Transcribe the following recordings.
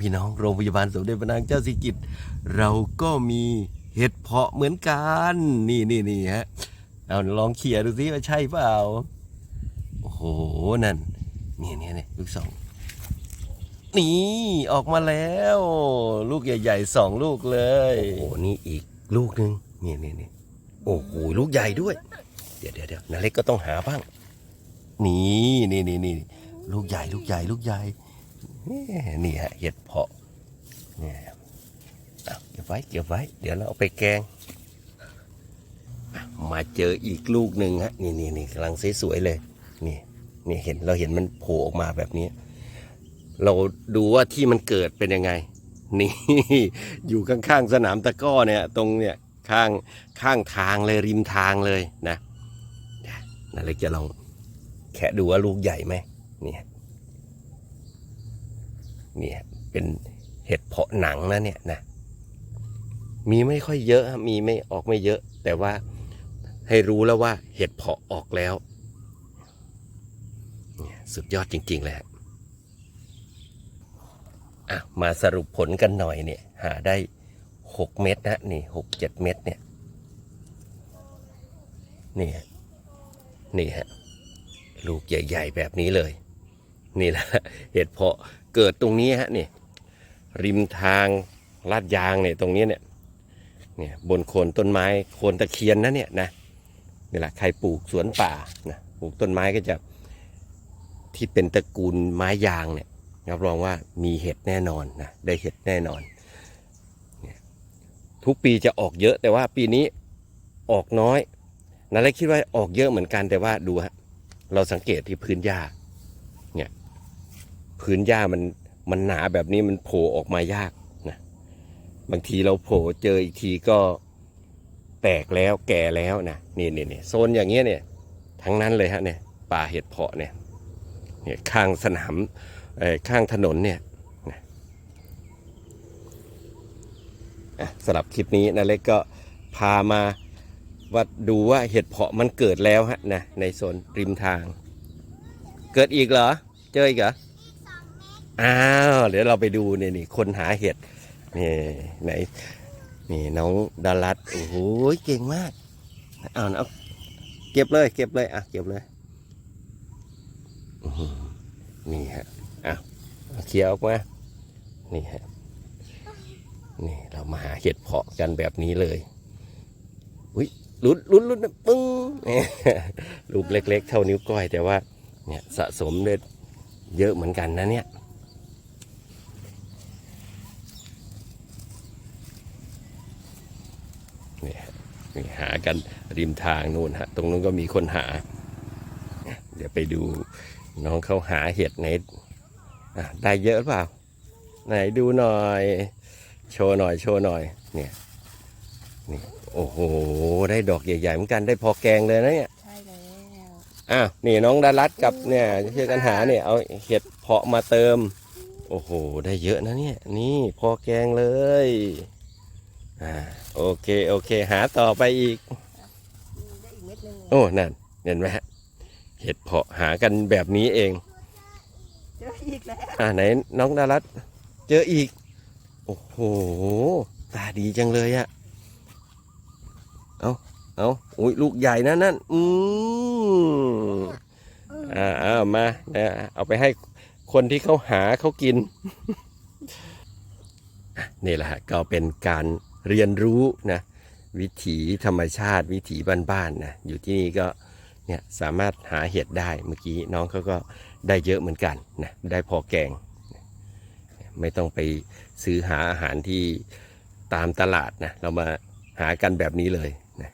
พี่น้องโรงพยาบาลสมเด็จพระนางเจ้าสิกิตเราก็มีเห็ดเพาะเหมือนกัน นี่นี่นี่ฮะเอาลองเขี่ยดูสิว่าใช่เปล่าโอ้โหนั่นนี่นี่นี่ลูกสองนี่ออกมาแล้ว ลูกใหญ่ๆสองลูกเลยโอ้โหนี่อีกลูกหนึ่งนี่นี่นี่โอ้โหลูกใหญ่ด้วย เดี๋ยวเดี๋ยวเดี๋ยวนาเล็กก็ต้องหาบ้าง นี่นี่นี่นี่ลูกใหญ่ลูกใหญ่ลูกใหญ่ นี่นี่ฮะเห็ดเพาะเนี่ยเอาเก็บไว้เก็บไว้ เดี๋ยวเราเอาไปแกง มาเจออีกลูกหนึ่งฮะ นี่นี่นี่กำลังสวยๆเลย นี่นี่เห็นเราเห็นมันโผล่ออกมาแบบนี้ เราดูว่าที่มันเกิดเป็นยังไง นี่ อยู่ข้างๆสนามตะก้อเนี่ย ตรงเนี่ยข้างข้างทางเลยริมทางเลยนะนาเล็กจะลองแคะดูว่าลูกใหญ่ไหมเนี่ย เนี่ยเป็นเห็ดเพาะหนังนะเนี่ยนะมีไม่ค่อยเยอะมีไม่ออกไม่เยอะ แต่ว่าให้รู้แล้วว่าเห็ดเพาะออกแล้วเนี่ยสุดยอดจริง ๆ เลยฮะอะมาสรุปผลกันหน่อยเนี่ยหาได้หกเม็ดนะนี่หกเจ็ดเม็ดเนี่ยนี่ฮะนี่ฮะลูกใหญ่ ๆ แบบนี้เลย นี่แหละเห็ดเพาะ เกิดตรงนี้ฮะนี่ริมทางลาดยางเนี่ยตรงนี้เนี่ยเนี่ยบนโคนต้นไม้โคนตะเคียนนะเนี่ยนะนี่แหละใครปลูกสวนป่านะปลูกต้นไม้ก็จะที่เป็นตระกูลไม้ยางเนี่ยรับรองว่ามีเห็ดแน่นอนนะได้เห็ดแน่นอนเนี่ยทุกปีจะออกเยอะแต่ว่าปีนี้ออกน้อยนาเล็กคิดว่าออกเยอะเหมือนกันแต่ว่าดูฮะเราสังเกตที่พื้นหญ้าเนี่ย พื้นหญ้ามันมันหนาแบบนี้มันโผล่ออกมายากนะบางทีเราโผล่เจออีกทีก็แตกแล้วแก่แล้วนะนี่นี่นี่โซนอย่างเงี้ยเนี่ยทั้งนั้นเลยฮะเนี่ยป่าเห็ดเพาะเนี่ยเนี่ยข้างสนามเอ่อข้างถนนเนี่ยนะอะสำหรับคลิปนี้นะเล็กก็พามาว่าดูว่าเห็ดเพาะมันเกิดแล้วฮะนะในโซนริมทาง เกิดอีกเหรอ เจออีกเหรอ อ้าวเดี๋ยวเราไปดูเนี่ยนี่คนหาเห็ดนี่ไหนนี่น้องดารัตโอ้โหเก่งมากเอาเอาเก็บเลยเก็บเลยอะเก็บเลยนี่ฮะอะเคลียร์ออกมานี่ฮะนี่เรามาหาเห็ดเพาะกันแบบนี้เลยอุ้ยลุ้นลุ้นลุ้นนะปึ้งลูกเล็ก ๆ เท่านิ้วก้อยแต่ว่าเนี่ยสะสมได้เยอะเหมือนกันนะเนี่ย นี่ฮะนี่หากันริมทางนู่นฮะตรงนู้นก็มีคนหา เดี๋ยวไปดูน้องเขาหาเห็ดในอะได้เยอะหรือเปล่า ไหนดูหน่อย โชว์หน่อยโชว์หน่อยเนี่ยนี่โอ้โห ได้ดอกใหญ่ๆเหมือนกันได้พอแกงเลยนะเนี่ยใช่แล้วอ้าวนี่น้องดารัตกับเนี่ยช่วยกันหาเนี่ยเอาเห็ดเพาะมาเติม โอ้โห ได้เยอะนะเนี่ย นี่พอแกงเลย อ่าโอเคโอเค หาต่อไปอีกมีได้อีกเม็ดหนึงโอ้นั่นเห็นไหมฮะเห็ดเพาะหากันแบบนี้เอง เจออีกแล้วอ่าไหนน้องดารัตเจออีก โอ้โห ตาดีจังเลยอะเอาเอาอุ้ยลูกใหญ่นะนั่นอืมอ่าเอามานะเอาไปให้คนที่เขาหาเขากินอะนี่แหละฮะก็เป็นการ เรียนรู้นะวิถีธรรมชาติ วิถีบ้านๆนะอยู่ที่นี่ก็เนี่ยสามารถหาเห็ดได้เมื่อกี้น้องเขาก็ได้เยอะเหมือนกันนะได้พอแกง ไม่ต้องไปซื้อหาอาหารที่ตามตลาดนะเรามาหากันแบบนี้เลยนะ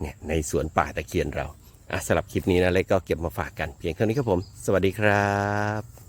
เนี่ยในสวนป่าตะเคียนเราอะสำหรับคลิปนี้นะเล็กก็เก็บมาฝากกันเพียงเท่านี้ครับผม สวัสดีครับ